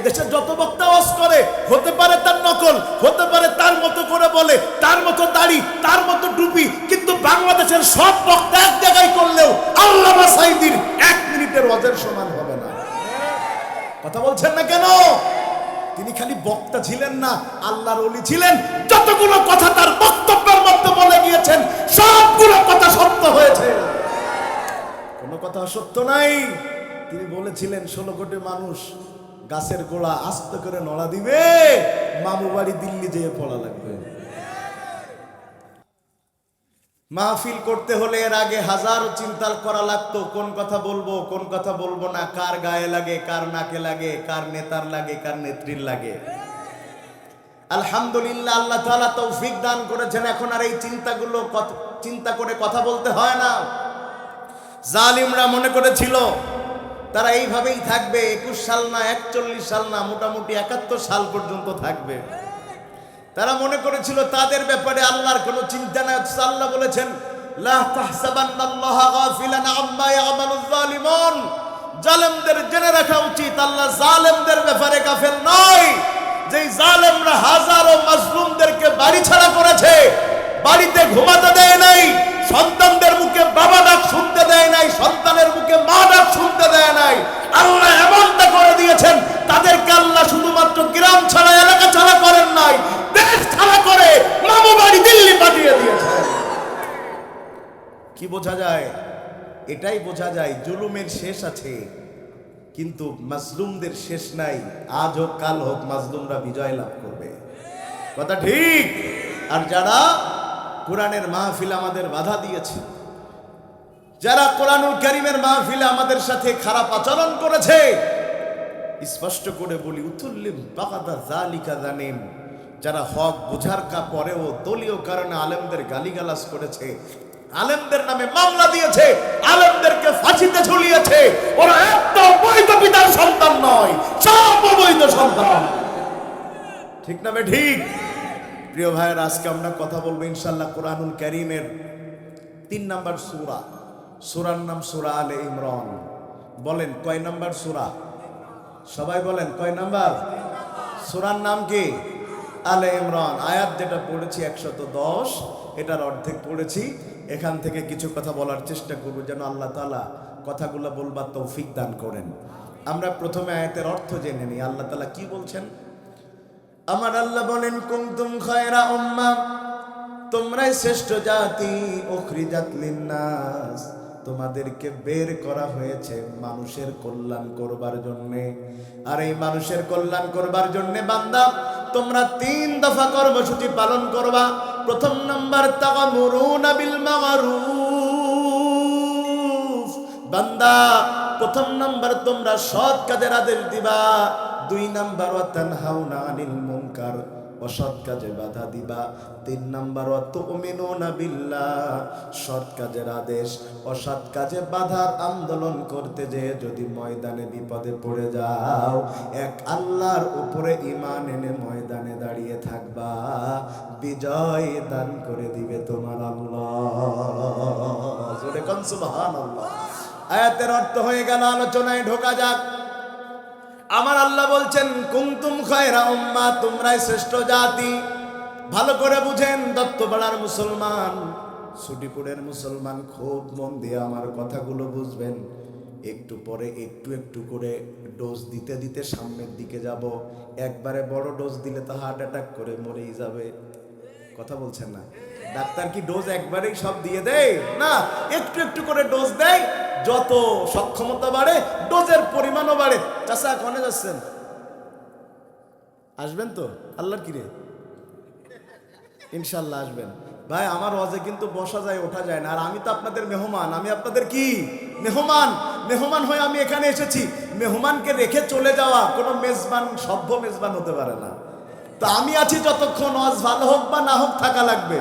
এদেশে যত বক্তা ওয়াজ করে, হতে পারে তার নকল, হতে পারে তার মতো করে বলে, তার মতো দাড়ি, তার মতো টুপি, কিন্তু বাংলাদেশের সব বক্তা এক জায়গায় করলেও আল্লামা সাইদির এক মিনিটের ওয়াজের সমান হবে না। কথা বলছেন না কেন? তিনি খালি বক্তা ছিলেন না, আল্লাহর অলি ছিলেন। যতগুলো কথা তার বক্তব্যের মধ্যে বলে গিয়েছেন, সবগুলো কথা সত্য হয়েছে। কোনো কথা সত্য নাই। তিনি বলেছিলেন, ষোলো কোটি মানুষ গাছের গোড়া আস্তে করে নড়া দিবে, মামু বাড়ি দিল্লি যেয়ে পড়া লাগবে। মাহফিল করতে হলে এর আগে হাজার চিন্তা করা লাগতো, কোন কথা বলব, কোন কথা বলব না, কার গায়ে লাগে, কার নাকে লাগে, কার নেতার লাগে, কার নেত্রীর লাগে। আলহামদুলিল্লাহ, আল্লাহ তাআলা তৌফিক দান করেছেন, এখন আর এই চিন্তাগুলো চিন্তা করে কথা বলতে হয় না। জালিমরা মনে করেছিল তারা এইভাবেই থাকবে, একুশ সাল না, একচল্লিশ সাল না, মোটামুটি একাত্তর সাল পর্যন্ত থাকবে। তারা মনে করেছিল, তাদের ব্যাপারে আল্লাহর কোনো চিন্তা নাই আল্লাহ বলেছেন জালেমদের জেনে রাখা উচিত, আল্লাহ জালেমদের ব্যাপারে জালেমরা বাড়ি ছাড়া করেছে, বাড়িতে ঘুমাতে দেয় নাই সন্তানদের মুখে বাবা ডাক শুনতে দেয় নাই, সন্তানের মুখে মা ডাক শুনতে দেয় নাই। আল্লাহ এমনটা করে দিয়েছেন, তাদেরকে আল্লাহ শুধুমাত্র গ্রাম ছাড়া, এলাকা ছাড়া করেন নাই, দেশ ছাড়া করে মামু বাড়ি দিল্লি পাঠিয়ে দিয়েছেন। কি বোঝা যায়? এটাই বোঝা যায়, জুলুমের শেষ আছে, কিন্তু মাজলুমদের শেষ নাই। আজ হোক, কাল হোক, মাজলুমরা বিজয় লাভ করবে। কথা ঠিক? আর যারা কোরআনের মাহফিল আমাদের বাধা দিয়েছে। যারা কোরআনুল করিমের মাহফিলে আমাদের সাথে খারাপ আচরণ করেছে, স্পষ্ট করে বলি, উতুল্লিম বাকাদা জালিকা জানেন যারা হক বোঝার কা পরেও দলীয় কারণে আলেমদের গালিগালাজ করেছে, আলেমদের নামে মামলা দিয়েছে, আলেমদেরকে ফাঁসিতে ঝুলিয়েছে, ওরা একটা বৈধ পিতার সন্তান নয় সব অবৈধ সন্তান। ঠিক না ঠিক? প্রিয় ভাইয়ের, আজকে আমরা কথা বলব ইনশাল্লাহ কোরআনুল করিমের তিন নাম্বার সুরা। সুরার নাম সুরা আলে ইমরান। বলেন, কয় নাম্বার সুরা? সবাই বলেন, কয় নাম্বার? সুরার নাম কি? আলে ইমরান। আয়াত যেটা পড়েছি একশত দশ, এটার অর্ধেক পড়েছি। এখান থেকে কিছু কথা বলার চেষ্টা করব যেন আল্লাহ তালা কথাগুলো বলবার তৌফিক দান করেন। আমরা প্রথমে আয়াতের অর্থ জেনে নিই। আল্লাহ তালা কি বলছেন? আমার আল্লাহ বলেন কুমতুম খায়রা উম্মা? তোমরাই শ্রেষ্ঠ জাতি, উখরিজাত লিন্নাস। তোমাদেরকে বের করা হয়েছে মানুষের কল্যাণ করবার জন্য। আর এই মানুষের কল্যাণ করবার জন্য বান্দা, তোমরা তিন দফা কর্মসূচি পালন করবা। প্রথম নাম্বার, তাগামুরুনা বিল মারুফ। বান্দা, প্রথম নাম্বার, তোমরা সৎ কাজের আদেশ দিবা। দুই নাম্বার ওয়াতানহাউনা আনিল মুনকার, অসৎ কাজে বাধা দিবা। তিন নাম্বার তুমিনুনা বিল্লাহ, সৎ কাজের আদেশ, অসৎ কাজে বাধার আন্দোলন করতে যে যদি ময়দানে বিপদে পড়ে যাও, এক আল্লাহর উপরে ইমান এনে ময়দানে দাঁড়িয়ে থাকবা। বিজয় দান করে দিবে তোমার আল্লাহ। আয়াতের অর্থ হয়ে গেল, আলোচনায় ঢোকা যাক। আমার আল্লাহ বলছেন কুমতুম খয়রা উম্মা, তোমরাই শ্রেষ্ঠ জাতি। ভালো করে বুঝেন, দত্তপাড়ার মুসলমান ছুটিপুরের মুসলমান খুব মন দিয়ে আমার কথাগুলো বুঝবেন। একটু পরে একটু একটু করে ডোজ দিতে দিতে সামনের দিকে যাব। একবারে বড় ডোজ দিলে তো হার্ট অ্যাটাক করে মরেই যাবে। কথা বলছেন না? ডাক্তার কি ডোজ একবারেই সব দিয়ে দেয়? না, একটু একটু করে ডোজ দেয়, যত সক্ষমতা বাড়ে, ডোজের পরিমাণও বাড়ে। চাষা কনে যাচ্ছেন। আসবেন তো? আল্লাহর কিরে? ইনশাল্লাহ আসবেন। ভাই, আমার অজে কিন্তু বসা যায়, ওঠা যায় না। আর আমি তো আপনাদের মেহমান। আমি আপনাদের কি? মেহমান। মেহমান হয়ে আমি এখানে এসেছি। মেহমানকে রেখে চলে যাওয়া কোনো মেজবান, সভ্য মেজবান হতে পারে না। তো আমি আছি যতক্ষণ অজ ভালো হোক বা না হোক, থাকা লাগবে।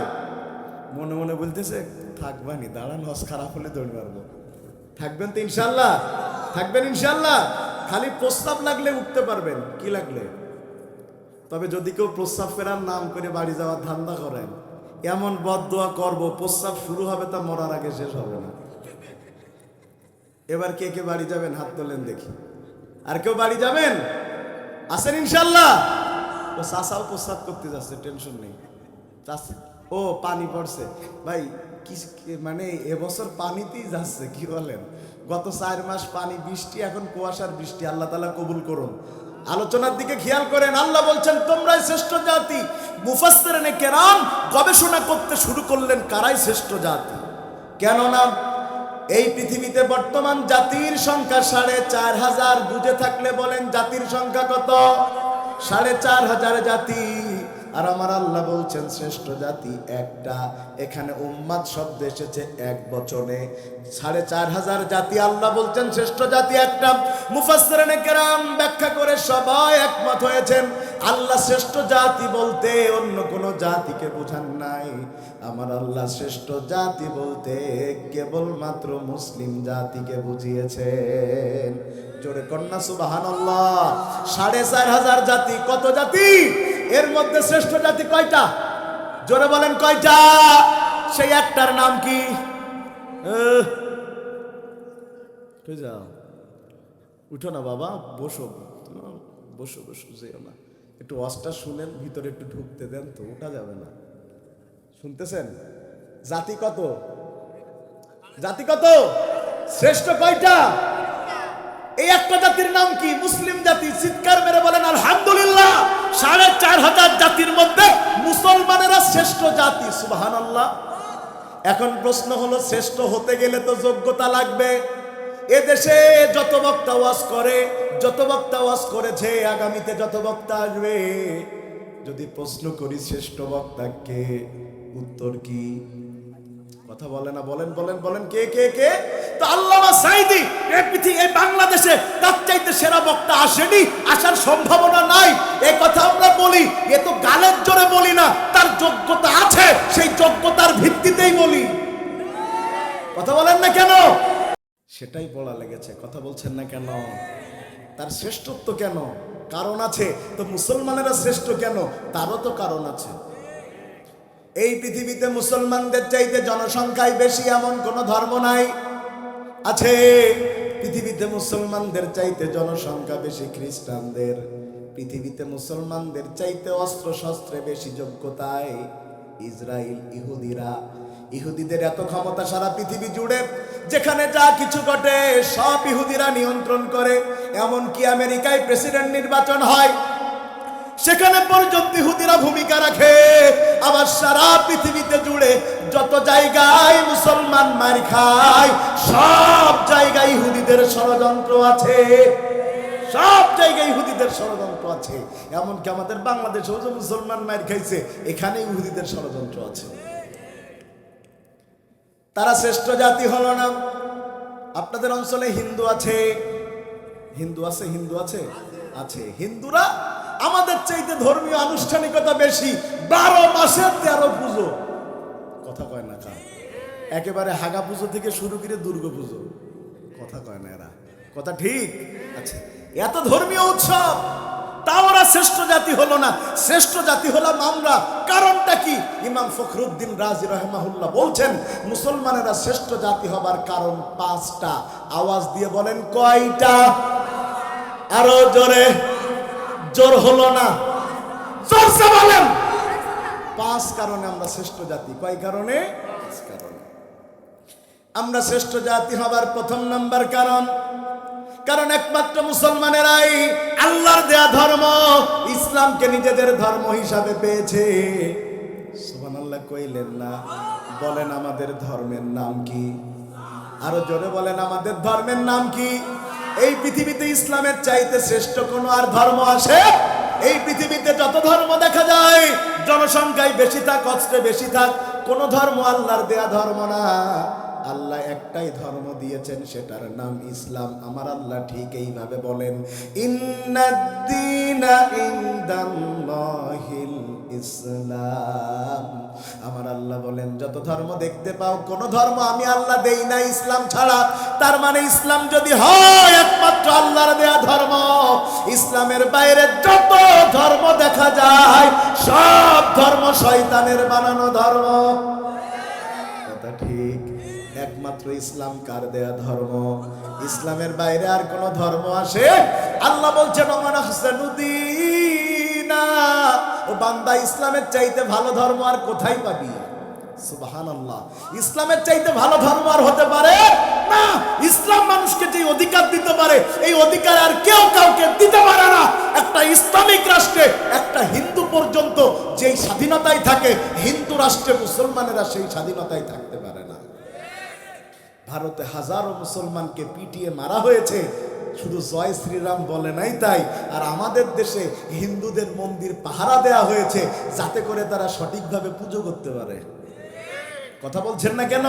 মনে মনে বলতেছে, থাকবানি, দাঁড়ান হজ খারাপ হলে দৌড় মারবো। থাকবেন তো ইনশাল্লাহ থাকবেন ইনশাল্লাহ খালি প্রস্তাব লাগলে উঠতে পারবেন, কি লাগলে? তবে যদি কেউ প্রস্তাব ফেরার নাম করে বাড়ি যাওয়ার ধান্দা করেন, এমন বদদোয়া করব, প্রস্তাব শুরু হবে তা মরার আগে শেষ হবে না। এবার কে কে বাড়ি যাবেন, হাত তোলেন দেখি। আর কেউ বাড়ি যাবেন? আছেন ইনশাল্লাহ ও চাষাও প্রস্তাব করতে যাচ্ছে, টেনশন নেই। ও, পানি পড়ছে। ভাই কি মানে এবছর পানিতেই যাচ্ছে, কি বলেন? গত চার মাস পানি, বৃষ্টি, এখন কুয়াশার বৃষ্টি, আল্লাহ তালা কবুল করুন। আলোচনার দিকে খেয়াল করেন, আল্লাহ বলছেন, তোমরাই শ্রেষ্ঠ জাতি। কেরাম গবেষণা করতে শুরু করলেন কারাই শ্রেষ্ঠ জাতি? কেননা এই পৃথিবীতে বর্তমান জাতির সংখ্যা সাড়ে চার হাজার, বুঝে থাকলে বলেন জাতির সংখ্যা কত? সাড়ে চার হাজার জাতি। আর আমার আল্লাহ বলছেন, শ্রেষ্ঠ জাতি একটা। এখানে উম্মাদ শব্দ এসেছে এক বচনে সাড়ে চার হাজার জাতি আল্লাহ বলছেন, শ্রেষ্ঠ জাতি একটা। মুফাসসিরিনে কেরাম ব্যাখ্যা করে সবাই একমত হয়েছেন। আল্লাহ শ্রেষ্ঠ জাতি বলতে অন্য কোনো জাতিকে বোঝান নাই। আমার আল্লাহ শ্রেষ্ঠ জাতি বলতে কেবলমাত্র মুসলিম জাতিকে বুঝিয়েছেন। জোরে কন্যা সুবাহান সাড়ে চার হাজার জাতি, কত জাতি? এর মধ্যে শ্রেষ্ঠ জাতি কয়টা? জোরে বলেন কয়টা? সেই একটার নাম কি? যাও? উঠো না বাবা, বসো। বসো বসো, যেও না। একটু অস্টা শুনেন, ভিতরে একটু ঢুকতে দেন তো, ওঠা যাবে না। শুনতেছেন? জাতি কত? জাতি কত? শ্রেষ্ঠ কয়টা? এই একটা জাতির নাম কি? মুসলিম জাতি। চিৎকার মেরে বলেন, আলহামদুলিল্লাহ! সাড়ে চার হাজার জাতির মধ্যে মুসলমানেরা শ্রেষ্ঠ জাতি। সুবাহান এখন প্রশ্ন হলো, শ্রেষ্ঠ হতে গেলে তো যোগ্যতা লাগবে। এদেশে যত বক্তা ওয়াজ করে, যত বক্তা ওয়াজ করেছে, আগামীতে যত বক্তা আসবে। যদি প্রশ্ন করি, শ্রেষ্ঠ বক্তাকে উত্তর কি? কথা বলে না, বলেন বলেন বলেন, কে কে কে? তো আল্লামা সাইদি এই বাংলাদেশে তার চাইতে সেরা বক্তা আসেনি, আসার সম্ভাবনা নাই। এই কথা আমরা বলি, এ তো গালের জোরে বলি না, তার যোগ্যতা আছে, সেই যোগ্যতার ভিত্তিতেই বলি। কথা বলেন না কেন? সেটাই বলা লেগেছে, কথা বলছেন না কেন? তার শ্রেষ্ঠত্ব কেন? কারণ আছে, তো মুসলমানেরা শ্রেষ্ঠ কেন? তারও তো কারণ আছে। এই পৃথিবীতে মুসলমানদের চাইতে জনসংখ্যায় বেশি এমন কোনো ধর্ম নাই। আছে, পৃথিবীতে মুসলমানদের চাইতে জনসংখ্যা বেশি খ্রিস্টানদের। পৃথিবীতে মুসলমানদের চাইতে অস্ত্র শস্ত্রে বেশি যোগ্যতায় ইসরায়েল, ইহুদিরা। ইহুদিদের এত ক্ষমতা সারা পৃথিবী জুড়ে, যেখানে যা কিছু ঘটে, সব ইহুদিরা নিয়ন্ত্রণ করে। এমনকি আমেরিকায় প্রেসিডেন্ট নির্বাচন হয় সেখানে পর্যন্ত ইহুদিরা ভূমিকা রাখে। আবার সারা পৃথিবীতে জুড়ে যত জায়গায় মুসলমান মার খায়, সব জায়গায় ইহুদিদের ষড়যন্ত্র আছে। সব জায়গায় ইহুদিদের ষড়যন্ত্র আছে। এমনকি আমাদের বাংলাদেশেও যে মুসলমান মার খাইছে, এখানে ইহুদিদের ষড়যন্ত্র আছে। তারা শ্রেষ্ঠ জাতি হলো না। আপনাদের অঞ্চলে হিন্দু আছে? হিন্দু আছে হিন্দু আছে? আছে। হিন্দুরা আমাদের চাইতে ধর্মীয় আনুষ্ঠানিকতা বেশি। বারো মাসের তেরো পুজো। কথা কয় না একেবারে হাগা পুজো থেকে শুরু করে দুর্গা পুজো। কথা কয় না এরা। কথা ঠিক? আচ্ছা এত ধর্মীয় উৎসব, তাও ওরা শ্রেষ্ঠ জাতি হলো না। শ্রেষ্ঠ জাতি হলাম আমরা। কারণটা কি? ইমাম ফখরুদ্দিন রাজি রহমাহুল্লাহ বলছেন, মুসলমানেরা শ্রেষ্ঠ জাতি হবার কারণ পাঁচটা। আওয়াজ দিয়ে বলেন কয়টা? আরও জোরে। জোর হলো না। জোরসে বলেন। পাঁচ কারণে আমরা শ্রেষ্ঠ জাতি। কয় কারণে? পাঁচ কারণে। আমরা শ্রেষ্ঠ জাতি হবার প্রথম নাম্বার কারণ। কারণ একমাত্র মুসলমানেরাই আল্লাহর দেয়া ধর্ম, ইসলামকে নিজেদের ধর্ম হিসাবে পেয়েছে। সুবান আল্লাহ কইলেন না। বলেন আমাদের ধর্মের নাম কি? আরও জোরে বলেন আমাদের ধর্মের নাম কি? এই পৃথিবীতে ইসলামের চাইতে শ্রেষ্ঠ কোনো আর ধর্ম আছে? এই পৃথিবীতে যত ধর্ম দেখা যায় জনসংখ্যায় বেশি থাক, অস্ত্রে বেশি থাক, কোন ধর্ম আল্লাহর দেয়া ধর্ম না। আল্লাহ একটাই ধর্ম দিয়েছেন, সেটার নাম ইসলাম। আমার আল্লাহ ঠিক এইভাবে বলেন ইন্নাদ্দীনা ইনদাল্লাহিল ইসলাম। আমার আল্লাহ বলেন, যত ধর্ম দেখতে পাও, কোন ধর্ম আমি আল্লাহ দেই না ইসলাম ছাড়া। তার মানে ইসলাম যদি হয়, একমাত্র আল্লাহর দেয়া ধর্ম। ইসলামের বাইরে যত ধর্ম দেখা যায়, সব ধর্ম শয়তানের বানানো ধর্ম। কথা ঠিক? একমাত্র ইসলাম কার দেয়া ধর্ম? ইসলামের বাইরে আর কোন ধর্ম আসে? আল্লাহ বলছেন আহসানুদ্দিনা ও বান্দা, ইসলামের চাইতে ভালো ধর্ম আর কোথায় পাবি? ইসলামের চাইতে ভালো ধর্ম আর হতে পারে? না, ইসলাম মানুষকে যে অধিকার দিতে পারে, এই অধিকার আর কেউ কাউকে দিতে পারে না। একটা ইসলামিক রাষ্ট্রে একটা হিন্দু পর্যন্ত যেই স্বাধীনতায় থাকে, হিন্দু রাষ্ট্রে মুসলমানেরা সেই স্বাধীনতায় থাকতে পারে না। ভারতে হাজারো মুসলমানকে পিটিয়ে মারা হয়েছে শুধু জয় শ্রীরাম বলে নাই তাই, আর আমাদের দেশে হিন্দুদের মন্দির পাহারা দেয়া হয়েছে যাতে করে তারা সঠিকভাবে পুজো করতে পারে। কথা বলছেন না কেন?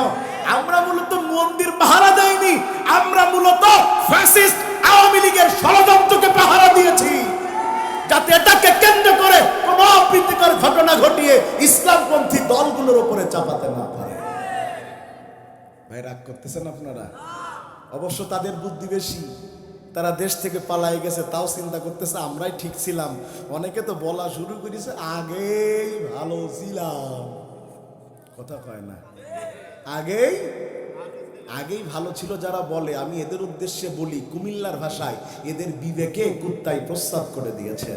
আমরা মূলত মন্দির পাহারা দেয়নি আমরা মূলত ফ্যাসিস্ট আওয়ামী লীগের ষড়যন্ত্রকে পাহারা দিয়েছি। যাতে এটাকে কেন্দ্র করে কোন অপ্রীতিকর ঘটনা ঘটিয়ে ইসলামপন্থী দলগুলোর উপরে চাপাতে না পারে। ভাই, রাগ করতেছেন আপনারা? অবশ্য তাদের বুদ্ধি বেশি। তারা দেশ থেকে পালাই গেছে, তাও চিন্তা করতেছে, আমরাই ঠিক ছিলাম। অনেকে তো বলা শুরু করেছে, আগেই ভালো ছিলাম। কথা কয় না। আগেই আগেই ভালো ছিল যারা বলে, আমি এদের উদ্দেশ্যে বলি, কুমিল্লার ভাষায়, এদের বিবেকে কুত্তায় প্রস্তাব করে দিয়েছে।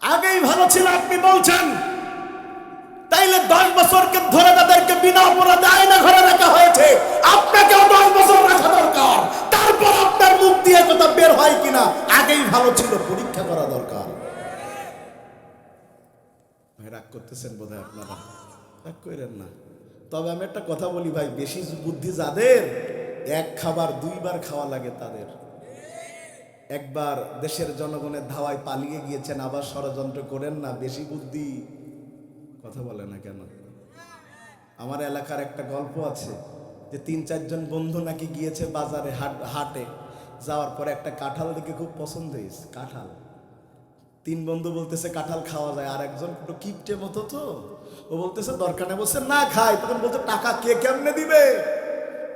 আগেই ভালো ছিল, আপনি বলছেন। তাইলে দশ বছরকে ধরে তাদেরকে বিনা অপরাধে আয়না ঘরে রাখা হয়েছে। আপনাকেও দশ বছর রাখা দরকার। তারপর আপনার মুখ দিয়ে কথা বের হয় কিনা, আগেই ভালো ছিল, পরীক্ষা করা দরকার। রাগ করতেছেন বোধ আপনারা। রাগ করেন না। তবে আমি একটা কথা বলি ভাই, বেশি বুদ্ধি যাদের, এক খাবার দুইবার খাওয়া লাগে তাদের। একবার দেশের জনগণের ধাওয়ায় পালিয়ে গিয়েছেন, আবার ষড়যন্ত্র করেন না, বেশি বুদ্ধি। কথা বলে না কেন? আমার এলাকার একটা গল্প আছে যে তিন চারজন বন্ধু নাকি গিয়েছে বাজারে হাট, হাটে। যাওয়ার পরে একটা কাঁঠাল দেখে খুব পছন্দ হয়েছে। কাঁঠাল। তিন বন্ধু বলতেছে, কাঁঠাল খাওয়া যায়। আর একজন একটু কিপটে মতো তো। ও বলতেছে, দরকার নেই। বলছে, না খায় তখন বলছে, টাকা কে কেমনে দিবে?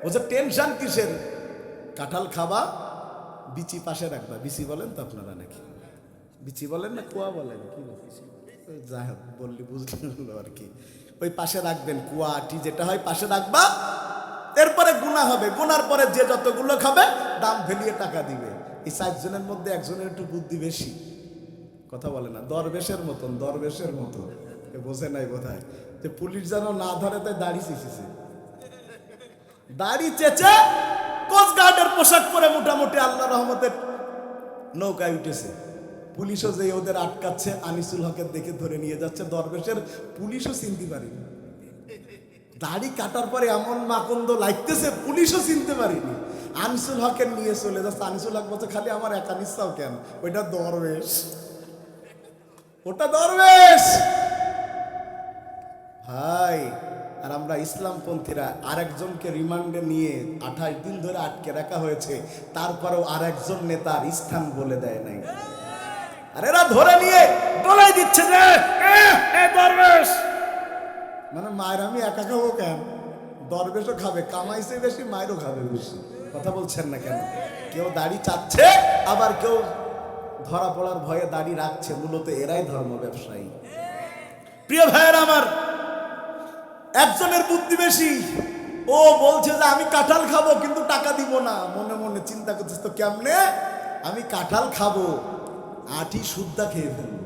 বলছে, টেনশন কিসের? কাঁঠাল খাবা, বিচি পাশে রাখবা বিচি বলেন তো আপনারা নাকি? বিচি বলেন না কুয়া বলেন? কি ওই যাই হোক, বললি বুঝলেন আর কি। ওই পাশে রাখবেন কুয়া, আটি, যেটা হয় পাশে রাখবা। এরপরে গুণা হবে। গুনার পরে যে যতগুলো খাবে, দাম ফেলিয়ে টাকা দিবে। এই চারজনের মধ্যে একজনের একটু বুদ্ধি বেশি। কথা বলে না, দরবেশের মতন দরবেশের মতন। বোঝে নাই বোধহয়। যে পুলিশ যেন না ধরে, তাই দাড়ি চেঁচেছে। দাড়ি চেঁচে কোস্টগার্ডের পোশাক পরে মোটামুটি আল্লাহ রহমতের নৌকায় উঠেছে। পুলিশও যে ওদের আটকাচ্ছে, আনিসুল হকের দেখে ধরে নিয়ে যাচ্ছে দরবেশের, পুলিশও চিনতে পারেনি। দাড়ি কাটার পরে এমন মাকন্দ লাগতেছে, পুলিশও চিনতে পারিনি। আনিসুল হকের নিয়ে চলে যাচ্ছে। আনিসুল হক বলছে, খালি আমার একা নিচ্ছাও কেন? ওইটা দরবেশ। ওটা দরবেশ! ভাই, আর আমরা ইসলামপন্থীরা আরেকজনকে রিমান্ডে নিয়ে আঠাশ দিন ধরে আটকে রাখা হয়েছে। তারপরেও আরেকজন নেতার স্থান বলে দেয় নাই। আর এরা ধরে নিয়ে বলাই দিচ্ছে যে "এ, এ দরবেশ! মানে মায়ের আমি একা খাব কেন? দরবেশও খাবে কামাইছে বেশি মায়েরও খাবে বেশি। কথা বলছেন না কেন? কেউ দাড়ি চাচ্ছে আবার কেউ ধরা পড়ার ভয়ে দাড়ি রাখছে। মূলত এরাই ধর্ম ব্যবসায়ী। প্রিয় ভাইয়ের আমার একজনের বুদ্ধি বেশি। ও বলছে যে আমি কাঁঠাল খাব কিন্তু টাকা দিব না। মনে মনে চিন্তা করছিস তো কেমনে? আমি কাঁঠাল খাব। আটি সুদ্ধা খেয়ে ফেলব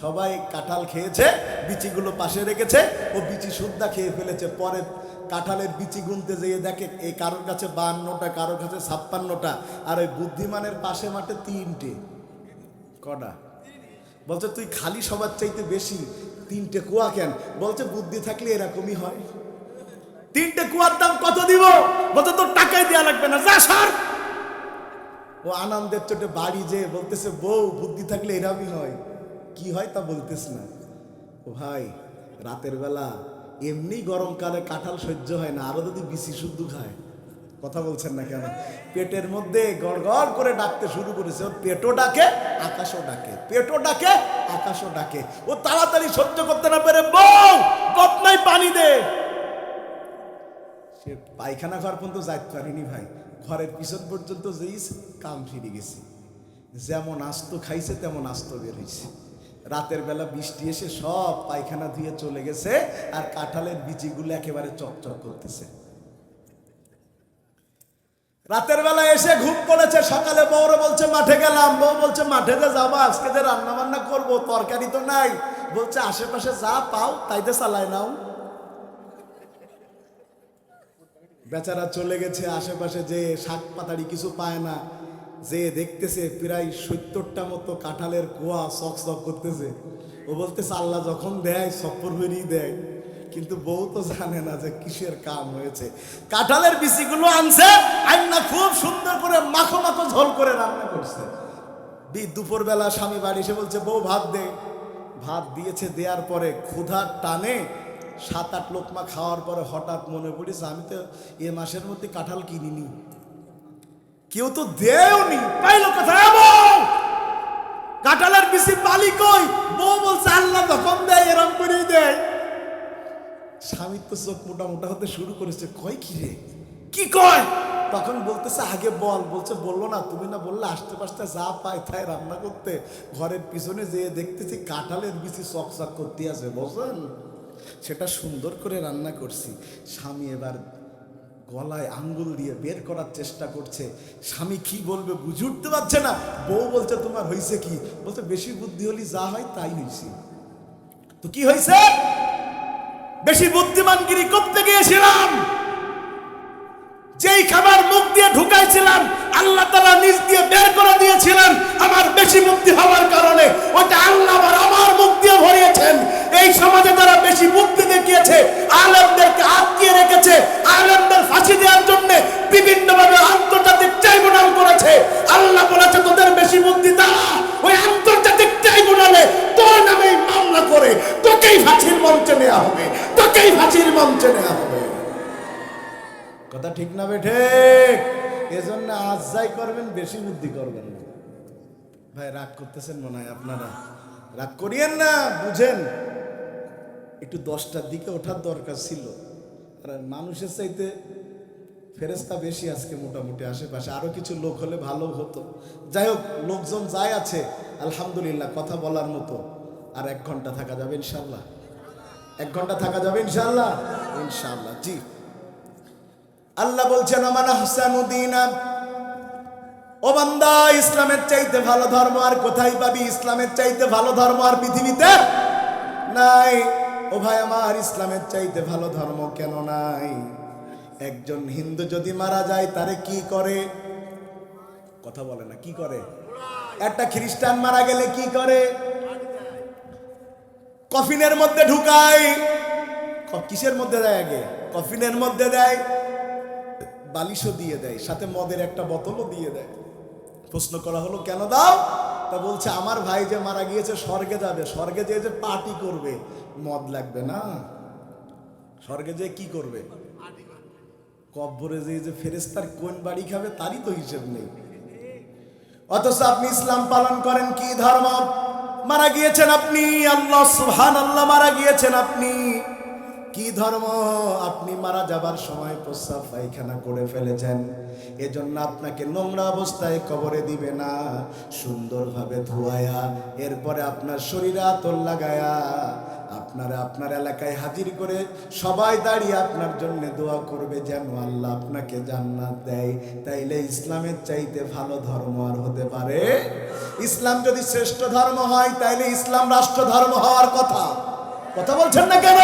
সবাই কাঁঠাল খেয়েছে, বিচিগুলো পাশে রেখেছে ও বিচি সুদ্ধা খেয়ে ফেলেছে। পরে কাঁঠালের বিচি গুনতে যেয়ে দেখে এই কারোর কাছে বাহান্নটা কারোর কাছে ছাপ্পান্নটা আর ওই বুদ্ধিমানের পাশে মাঠে তিনটে। কটা? বলছে, তুই খালি সবার চাইতে বেশি তিনটে কুয়া কেন? বলছে, বুদ্ধি থাকলে এরকমই হয়। তিনটে কুয়ার দাম কত দিব? বলছে, তোর টাকাই দেওয়া লাগবে না, যা সার। ও আনন্দের চোটে বাড়ি যে বলতেছে, বউ, বুদ্ধি থাকলে এরমই হয়। কি হয় তা বলতেস না। ও ভাই, রাতের বেলা এমনি গরমকালে কাঁঠাল সহ্য হয় না, আরও যদি বিসি শুদ্ধ খায়। কথা বলছেন না কেন? পেটের মধ্যে গড় গড় করে ডাকতে শুরু করেছে। ওর পেটও ডাকে, আকাশও ডাকে। পেটও ডাকে, আকাশও ডাকে। ও তাড়াতাড়ি সহ্য করতে না পেরে, বউ, বদনাই পানি দে। সে পায়খানা ঘর পর্যন্ত যাইতে পারিনি ভাই। ঘরের পিছন পর্যন্ত যেই কাম ফিরে গেছে। যেমন আস্ত খাইছে, তেমন আস্ত বের হয়েছে রাতের বেলা বৃষ্টি এসে সব পায়খানা ধুয়ে চলে গেছে আর কাঁঠালের বিচিগুলো একেবারে চকচক করতেছে। রাতের বেলা এসে ঘুম পড়েছে, সকালে বউরে বলছে, মাঠে গেলাম। বউ বলছে, মাঠে যে যাব, আজকে যে রান্না বান্না করব, তরকারি তো নাই। বলছে, আশেপাশে যা পাও, তাইতে চালায় নাও। বেচারা চলে গেছে আশেপাশে যে শাক পাতাড়ি কিছু পায় না, যে দেখতেছে প্রায় সত্তরটা মতো কাঁঠালের কুয়া চক চক করতেছে। ও বলতেছে, আল্লাহ যখন দেয়, সপ্পর বেরিয়ে দেয়। কিন্তু বউ তো জানে না যে কিসের কাম হয়েছে। কাঁঠালের বিচিগুলো আনছে আন্না খুব সুন্দর করে মাখো মাখো ঝোল করে রান্না করছে। দুপুরবেলা স্বামী বাড়ি এসে বলছে, বউ, ভাত দে। ভাত দিয়েছে, দেওয়ার পরে ক্ষুধার টানে সাত আট লোকমা খাওয়ার পরে হঠাৎ মনে পড়েছে, আমি তো এ মাসের মধ্যে কাঁঠাল কিনিনি। কেউ তো দেওনি পাইলো কোথায় কাঁঠালের বেশি পালি কই? বউ বলছে, আল্লাহ তখন দেয়, এরম করেই দেয়। স্বামীর তো চোখ মোটা মোটা হতে শুরু করেছে, কয় কি রে? কি কয়? তখন বলতেছে, আগে বল। বলছে, বলল না, তুমি না বললে আসতে পাশতে যা পায় তাই রান্না করতে। ঘরের পিছনে যেয়ে দেখতেছি, কাঁঠালের বিচি চকচক করতে আছে বলছেন সেটা সুন্দর করে রান্না করছি। স্বামী এবার গলায় আঙ্গুল দিয়ে বের করার চেষ্টা করছে। স্বামী কি বলবে বুঝে উঠতে পারছে না। বউ বলছে, তোমার হয়েছে কি? বলছে, বেশি বুদ্ধি হলি যা হয় তাই হয়েছে তো কি হয়েছে বেশি বুদ্ধিমানগিরি করতে গিয়েছিলাম। যেই খাবার মুখ দিয়ে ঢুকাইছিলাম, আল্লাহ তালা নিজ দিয়ে বের করে দিয়েছিলেন আমার বেশি বুদ্ধি হওয়ার কারণে। ওটা আল্লাহ আবার আমার মুখ দিয়ে ভরিয়েছেন। এই সমাজে যারা বেশি বুদ্ধি দেখিয়েছে, আলেমদেরকে আটকিয়ে রেখেছে, আলেমদের ফাঁসি দেওয়ার জন্য বিভিন্নভাবে আন্তর্জাতিক ট্রাইব্যুনাল করেছে। আল্লাহ বলেছে, তোদের বেশি মুক্তি দ্বারা ওই আন্তর্জাতিক ট্রাইব্যুনালে তোর নামে মামলা করে। তোকেই ফাঁসির মঞ্চে নেওয়া হবে। তোকেই ফাঁসির মঞ্চে নেওয়া হবে। কথা ঠিক না বেঠে এজন্য আজ যাই করবেন, বেশি বুদ্ধি করবেন ভাই, রাগ করতেছেন মনে হয় আপনারা। রাগ করিয়েন না, বুঝেন। একটু দশটার দিকে ওঠার দরকার ছিল। মানুষের চাইতে ফেরেস্তা বেশি আজকে মোটামুটি আশেপাশে। আরও কিছু লোক হলে ভালো হতো। যাই হোক, লোকজন যাই আছে, আলহামদুলিল্লাহ, কথা বলার মতো। আর এক ঘণ্টা থাকা যাবে ইনশাল্লাহ। এক ঘণ্টা থাকা যাবে ইনশাল্লাহ? ইনশাল্লাহ, জি। আল্লাহ বলছেন আমার হাসানুদ্দিনা ও বান্দা, ইসলামের চাইতে ভালো ধর্ম আর কোথায় পাবি? ইসলামের চাইতে ভালো ধর্ম আর পৃথিবীতে নাই। ও ভাই, আমার ইসলামের চাইতে ভালো ধর্ম কেন নাই? একজন হিন্দু যদি মারা যায়, তারে কি করে? কথা বলে না, কি করে? একটা খ্রিস্টান মারা গেলে কি করে? কফিনের মধ্যে ঢুকায়। কিসের মধ্যে দেয় আগে? কফিনের মধ্যে দেয়। বালিশও দিয়ে দেয়, সাথে মদের একটা বোতলও দিয়ে দেয়। প্রশ্ন করা হলো, কেন দাও? তা বলছে, আমার ভাই যে মারা গিয়েছে, স্বর্গে যাবে। স্বর্গে যেয়ে যে পার্টি করবে, মদ লাগবে না। স্বর্গে যে কি করবে? কব্বরে যে যে ফেরেস্তার কোন বাড়ি খাবে, তারই তো হিসেব নেই। অথচ আপনি ইসলাম পালন করেন কি ধর্ম? মারা গিয়েছেন আপনি, আল্লাহ সুহান আল্লাহ মারা গিয়েছেন আপনি। কি ধর্ম? আপনি মারা যাবার সময় প্রস্রাব পায়খানা করে ফেলেছেন। এজন্য আপনাকে নোংরা অবস্থায় কবরে দিবে না। সুন্দরভাবে ধোয়ায়া, এরপরে আপনার শরীরে আতর লাগায়া, আপনারা, আপনার এলাকায় হাজির করে সবাই দাঁড়িয়ে আপনার জন্য দোয়া করবে যেন আল্লাহ আপনাকে জান্নাত দেয়। তাইলে ইসলামের চাইতে ভালো ধর্ম আর হতে পারে। ইসলাম যদি শ্রেষ্ঠ ধর্ম হয়, তাইলে ইসলাম রাষ্ট্র ধর্ম হওয়ার কথা। কথা বলছেন না কেন?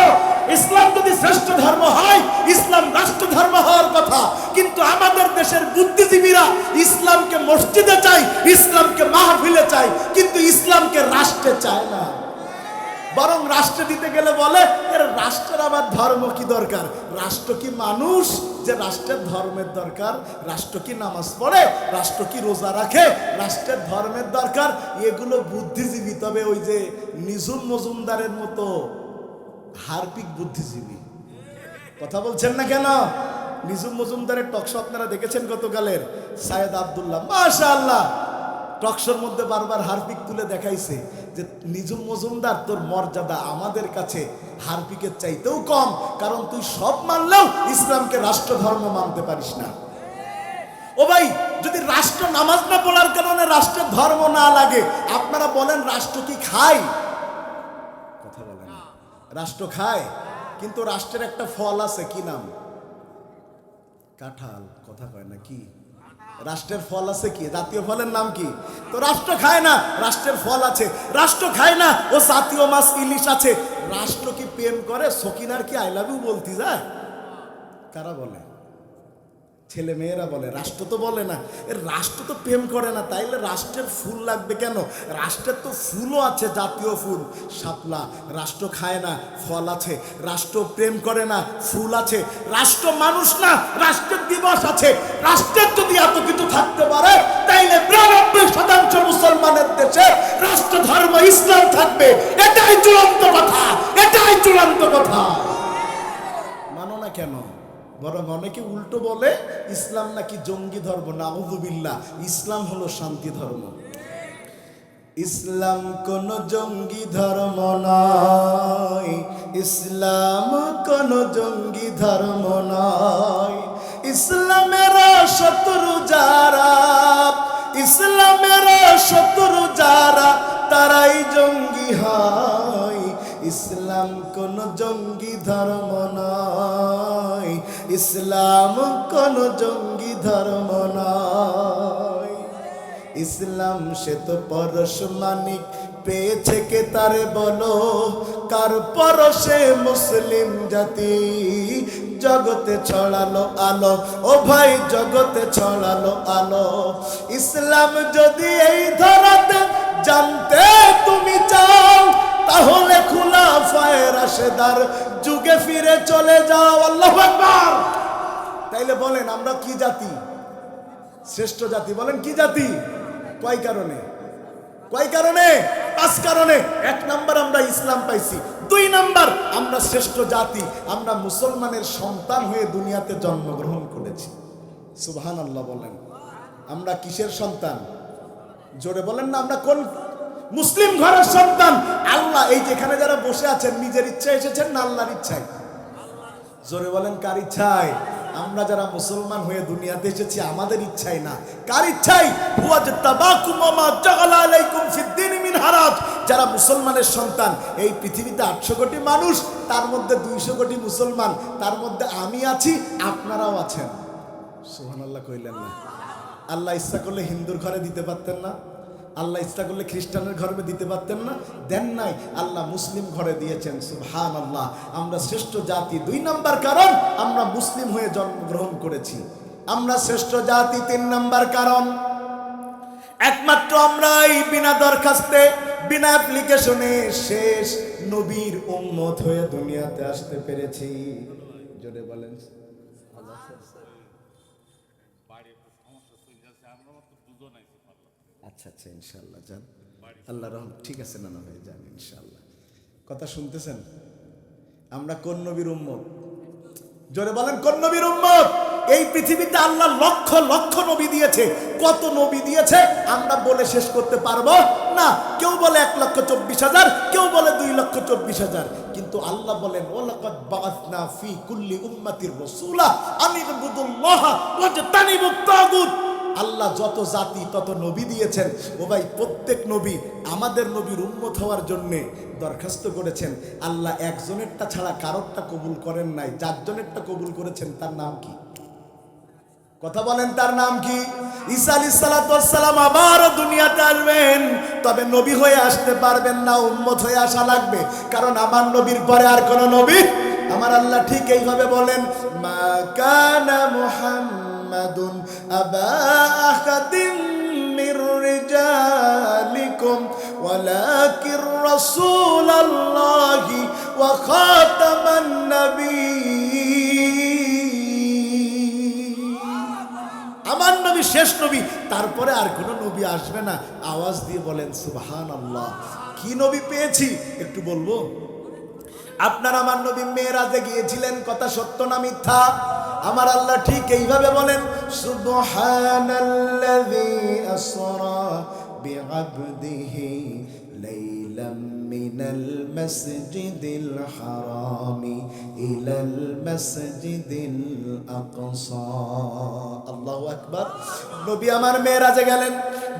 ইসলাম যদি শ্রেষ্ঠ ধর্ম হয়, ইসলাম রাষ্ট্র ধর্ম হওয়ার কথা। কিন্তু আমাদের দেশের বুদ্ধিজীবীরা ইসলামকে মসজিদে চাই ইসলামকে মাহফিলে চাই কিন্তু ইসলামকে রাষ্ট্রে চায় না। বরং রাষ্ট্রে দিতে গেলে বলে, এর রাষ্ট্রের আবার ধর্ম কি দরকার? রাষ্ট্র কি মানুষ? যে রাষ্ট্রের ধর্মের দরকার, রাষ্ট্র কি নামাজ পড়ে, রাষ্ট্র কি রোজা রাখে, রাষ্ট্রের ধর্মের দরকার? এগুলো বুদ্ধিজীবী, তবে ওই যে নিজুম মজুমদারের মতো হার্পিক বুদ্ধিজীবী। কথা বলছেন না কেন? নিজুম মজুমদারের টকশো আপনারা দেখেছেন গতকালের। সায়েদ আবদুল্লাহ মাশা আল্লাহ টকশোর মধ্যে বারবার হারপিক তুলে দেখাইছে যে নিজুম মজুমদার, তোর মর্যাদা আমাদের কাছে হারপিকের চাইতেও কম, কারণ তুই সব মানলেও ইসলামকে রাষ্ট্র ধর্ম মানতে পারিস না। ও ভাই, যদি রাষ্ট্র নামাজ না পড়ার কারণে রাষ্ট্রের ধর্ম না লাগে, আপনারা বলেন রাষ্ট্র কি খায়? রাষ্ট্র খায়, কিন্তু রাষ্ট্রের একটা ফল আছে, কি নাম? কাঁঠাল, কথা কয় না, কি? রাষ্ট্রের ফল আছে কি? জাতীয় ফলের নাম কি? তো রাষ্ট্র খায় না, রাষ্ট্রের ফল আছে। রাষ্ট্র খায় না, ও জাতীয় মাছ, ইলিশ আছে। রাষ্ট্র কি প্রেম করে? সকিনার কি আই লাভ ইউ বলতে যায়? কারা বলে? ছেলে মেয়েরা বলে, রাষ্ট্র তো বলে না। রাষ্ট্র তো প্রেম করে না, তাইলে রাষ্ট্রের ফুল লাগবে কেন? রাষ্ট্রের তো ফুলও আছে, জাতীয় ফুল। শাপলা, রাষ্ট্র খায় না, ফল আছে। রাষ্ট্র প্রেম করে না, ফুল আছে। রাষ্ট্র মানুষ না, রাষ্ট্রের দিবস আছে। রাষ্ট্রের যদি এত কিছু থাকতে পারে, তাইলে বিরানব্বই শতাংশ মুসলমানের দেশে রাষ্ট্র, ধর্ম, ইসলাম থাকবে। এটাই চূড়ান্ত কথা, এটাই চূড়ান্ত কথা। মানো না কেন? বরং অনেকে উল্টো বলে, ইসলাম নাকি জঙ্গি ধর্ম, নাউজুবিল্লাহ। ইসলাম হলো শান্তি ধর্ম। ইসলাম কোন জঙ্গি ধর্ম নয়। ইসলাম কোন জঙ্গি ধর্ম নয়। ইসলামের শত্রু যারা, ইসলামের শত্রু যারা, তারাই জঙ্গি হয়। ইসলাম কোন জঙ্গি ধর্ম নয়। ইসলাম কোন জঙ্গি ধর্ম নয়। ইসলাম সে তো পরশ মানিক, পেয়েছে কে তারে বলো? কার পরশে মুসলিম জাতি? জগতে ছড়ালো আলো, ও ভাই জগতে ছড়ালো আলো। ইসলাম যদি এই ধরাতে জানতে তুমি চাও তাহলে খোলা ফায়ের রাশেদার যুগে ফিরে চলে যাও, আল্লাহ আকবার। তাইলে বলেন, আমরা কি জাতি? শ্রেষ্ঠ জাতি, বলেন কি জাতি? কয় কারণে? কয় কারণে? পাঁচ কারণে। এক নাম্বার আমরা ইসলাম পাইছি। দুই নাম্বার, আমরা শ্রেষ্ঠ জাতি, আমরা মুসলমানের সন্তান হয়ে দুনিয়াতে জন্মগ্রহণ করেছি। সুবহান আল্লাহ বলেন। আমরা কিসের সন্তান? জোরে বলেন না, আমরা কোন মুসলিম ঘরের সন্তান, আল্লাহ, এই যেখানে যারা বসে আছেন, নিজের ইচ্ছায় এসেছেন না আল্লাহর ইচ্ছায়? জোরে বলেন, কার ইচ্ছায়? আমরা যারা মুসলমান হয়ে দুনিয়াতে এসেছি, আমাদের ইচ্ছাই না। কার ইচ্ছাই যারা মুসলমানের সন্তান, এই পৃথিবীতে আটশো কোটি মানুষ, তার মধ্যে দুইশো কোটি মুসলমান, তার মধ্যে আমি আছি, আপনারাও আছেন। সুবহানাল্লাহ কইলেন না। আল্লাহ ইচ্ছা করলে হিন্দুর ঘরে দিতে পারতেন না। আল্লাহ ইচ্ছা করলে খ্রিস্টানের ঘরে দিতে পারতেন না। দেন নাই, আল্লাহ মুসলিম ঘরে দিয়েছেন সুবহান আল্লাহ আমরা শ্রেষ্ঠ জাতি, দুই নাম্বার কারণ, আমরা মুসলিম হয়ে জন্মগ্রহণ করেছি। আমরা শ্রেষ্ঠ জাতি, তিন নাম্বার কারণ। একমাত্র আমরাই বিনা দরখাস্তে, বিনা অ্যাপ্লিকেশনে শেষ নবীর উম্মত হয়ে দুনিয়াতে আসতে পেরেছি। জোরে বলেন। আচ্ছা আচ্ছা ইনশাল্লাহ যান। আল্লাহ রহম। ঠিক আছে না না ভাই, যান ইনশাল্লাহ কথা শুনতেছেন? আমরা কোন উম্মত? জোরে বলেন, কোন উম্মত? এই পৃথিবীতে আল্লাহ লক্ষ লক্ষ নবী দিয়েছে। কত নবী দিয়েছে, আমরা বলে শেষ করতে পারব? না, কেউ বলে এক লক্ষ চব্বিশ হাজার, কেউ বলে দুই লক্ষ চব্বিশ হাজার। কিন্তু আল্লাহ বলেন ফি কুল্লি উম্মাতির রাসূলা আন ইবুদুল্লাহ ওয়াজতানিবুত তাগুত। আল্লাহ যত জাতি তত নবী দিয়েছেন। ও ভাই, প্রত্যেক নবী আমাদের নবীর উন্মত হওয়ার জন্যে দরখাস্ত করেছেন। আল্লাহ একজনেরটা ছাড়া কারোরটা কবুল করেন নাই। চারজনেরটা কবুল করেছেন, তার নাম কি? কথা বলেন, তার নাম কি? ঈসা আলী সালাম আবারও দুনিয়াতে আসবেন। তবে নবী হয়ে আসতে পারবেন না, উম্মত হয়ে আসা লাগবে। কারণ আমার নবীর পরে আর কোন নবী? আমার আল্লাহ ঠিক এইভাবে বলেন, মা কানা মুহাম্মাদুন আবা আহাদিন মির রিজালিকুম ওয়ালাকির রাসূলুল্লাহি ওয়া খাতামান নবী আমার নবী শেষ নবী, তারপরে আর কোনো নবী আসবে না। আওয়াজ দিয়ে বলেন সুবহান আল্লাহ কি নবী পেয়েছি? একটু বলব। আপনার আমার নবী মেয়েরাজে গিয়েছিলেন, কথা সত্য না মিথ্যা? আমার আল্লাহ ঠিক এইভাবে বলেন সুবহানাল্লাযী আসরা বিআবদিহি মাসজিদিল হারামি ইলাল মাসজিদিল আকসা আল্লাহু আকবার। নবী আমার মেয়েরাজে গেলেন।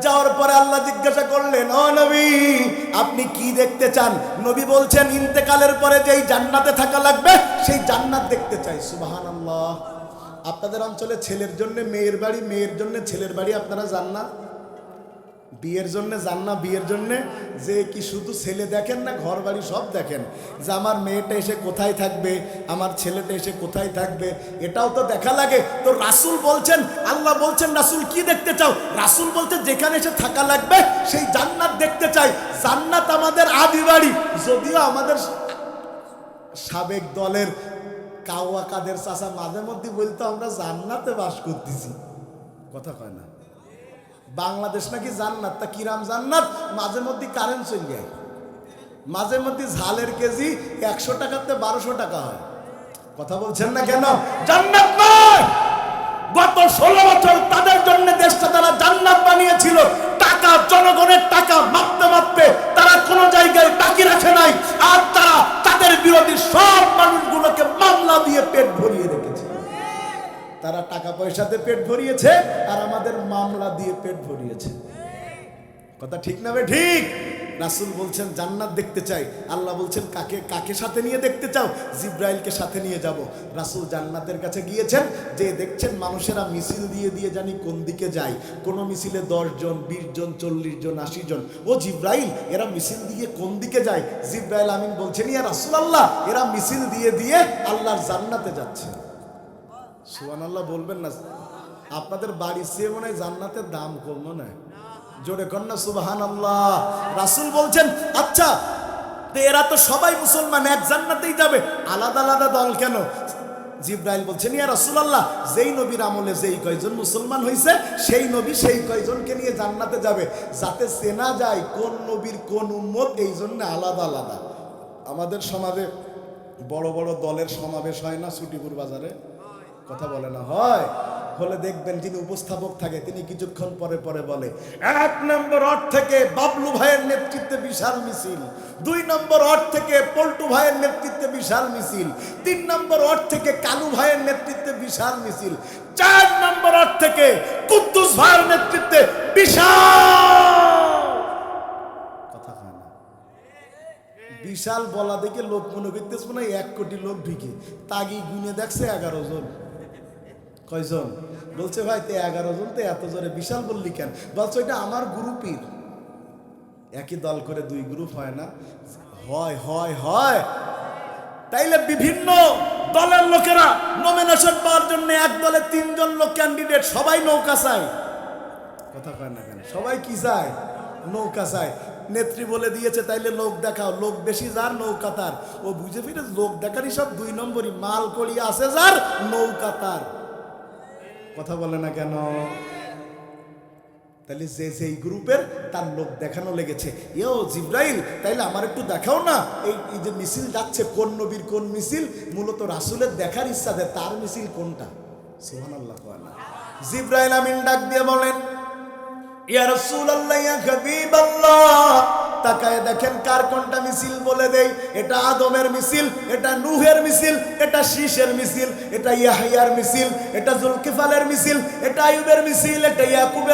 যাওয়ার পরে আল্লাহ জিজ্ঞাসা করলেন, ও নবী, আপনি কি দেখতে চান? নবী বলছেন, ইন্তেকালের পরে যেই জান্নাতে থাকা লাগবে, সেই জান্নাত দেখতে চাই। সুবাহান আল্লাহ আপনাদের অঞ্চলে ছেলের জন্য মেয়ের বাড়ি, মেয়ের জন্য ছেলের বাড়ি আপনারা যান না? বিয়ের জন্যে যান না, বিয়ের জন্যে যে কি শুধু ছেলে দেখেন না ঘর বাড়ি সব দেখেন। যে আমার মেয়েটা এসে কোথায় থাকবে, আমার ছেলেটা এসে কোথায় থাকবে, এটাও তো দেখা লাগে। তো রাসুল বলছেন, আল্লাহ বলছেন, রাসুল কি দেখতে চাও? রাসুল বলছেন যেখানে এসে থাকা লাগবে, সেই জান্নাত দেখতে চাই। জান্নাত আমাদের আদি বাড়ি। যদিও আমাদের সাবেক দলের কাওয়া কাদের চাষা মাঝে মধ্যে বলতো, আমরা জান্নাতে বাস করতেছি। কথা কয় না। বাংলাদেশ নাকি জান্নাত? তা কিরাম জান্নাত? মাঝে মধ্যে কারেন্ট চলে যায়। মাঝে মধ্যে ঝালের কেজি একশো টাকাতে বারোশো টাকা হয়। কথা বলছেন না কেন? জান্নাত গত ষোলো বছর তাদের জন্য দেশটা তারা জান্নাত বানিয়েছিল। টাকা, জনগণের টাকা মাপতে মাপতে তারা কোন জায়গায় পয়সাতে পেট ভরিয়েছে আর আমাদের মামলা দিয়ে পেট ভরিয়েছে। কথা ঠিক না বে ঠিক। রাসুল বলছেন, জান্নাত দেখতে চাই। আল্লাহ বলছেন, কাকে কাকে সাথে নিয়ে দেখতে চাও? জিব্রাইলকে সাথে নিয়ে যাব। রাসুল জান্নাতের কাছে গিয়েছেন, যে দেখছেন মানুষেরা মিছিল দিয়ে দিয়ে জানি কোন দিকে যায়। কোন মিছিলে দশ জন, বিশ জন, চল্লিশ জন, আশি জন। ও জিব্রাইল, এরা মিছিল দিয়ে কোন দিকে যায়? জিব্রাইল আমিন বলছেন, ইয়া রাসুল আল্লাহ এরা মিছিল দিয়ে দিয়ে আল্লাহর জান্নাতে যাচ্ছে। সুবান আল্লাহ বলবেন না। আপনাদের বাড়ির চেয়ে মনে হয় জান্নাতের দাম কম মনে হয়। জোরে কন্যা সুবাহান আল্লাহ রাসুল বলছেন আচ্ছা এরা তো সবাই মুসলমান, এক জান্নাতেই যাবে। আলাদা আলাদা দল কেন? জিব্রাইল বলছেন, ইয়া রাসূলুল্লাহ, যেই নবীর আমলে যেই কয়জন মুসলমান হয়েছে সেই নবী সেই কয়জনকে নিয়ে জান্নাতে যাবে। যাতে চেনা যায় কোন নবীর কোন উম্মত, এই জন্য আলাদা আলাদা। আমাদের সমাজে বড় বড় দলের সমাবেশ হয় না ছুটিপুর বাজারে? কথা বলে না, হয়। হলে দেখবেন যিনি উপস্থাপক থাকে, তিনি কিছুক্ষণ পরে পরে বলে, এক নম্বর অট থেকে বাবলু ভাইয়ের নেতৃত্বে বিশাল মিছিল, দুই নম্বর অট থেকে পল্টু ভাইয়ের নেতৃত্বে বিশাল মিছিল, তিন নম্বর অট থেকে কালু ভাইয়ের নেতৃত্বে বিশাল মিছিল, চার নম্বর অট থেকে কুদ্দুস ভাইয়ের নেতৃত্বে বিশাল কথা হয় না। বিশাল বলা দেখে লোক মনে করতেছে হয় এক কোটি লোক ঢুকে তাগি গুনে দেখছে এগারো জন। কয়জন? বলছে, ভাই, তে এগারো জন, তো এত জোরে বিশাল বললি কেন? বলছে, ওইটা আমার গ্রুপের। একই দল করে দুই গ্রুপ হয় না? হয় হয় হয়। তাইলে বিভিন্ন দলের লোকেরা নমিনেশন পাওয়ার জন্য এক দলে তিনজন লোক ক্যান্ডিডেট সবাই নৌকা চায়। কথা কয় না কেন? সবাই কি চায়? নৌকা চায়। নেত্রী বলে দিয়েছে, তাইলে লোক দেখাও, লোক বেশি যার, নৌকা তার। ও বুঝে ফিরে, লোক দেখারই সব দুই নম্বরই মাল করি আছে যার, নৌকা তার। কথা বলে না কেন? তাহলে যে যেই গ্রুপের, তার লোক দেখানো লেগেছে। ইয়ো জিব্রাইল, তাইলে আমার একটু দেখাও না? এই এই যে মিছিল যাচ্ছে কোন নবীর কোন মিছিল? মূলত রাসুলের দেখার ইচ্ছা দেয় তার মিছিল কোনটা? সোহান আল্লাহ জিব্রাইল আমিন ডাক দিয়ে বলেন, ইয়া রাসূলুল্লাহ, ইয়া হাবিবাল্লাহ। তাকায় দেখেন কার কোনটা মিছিল বলে দেই? এটা আদমের মিছিল, এটা নুহের মিছিল, এটা শীষের মিছিল, এটা ইয়াহিয়ার মিছিল, এটা জুলকিফালের মিছিল, এটা আয়ুবের মিছিল, এটা ইয়াকুবের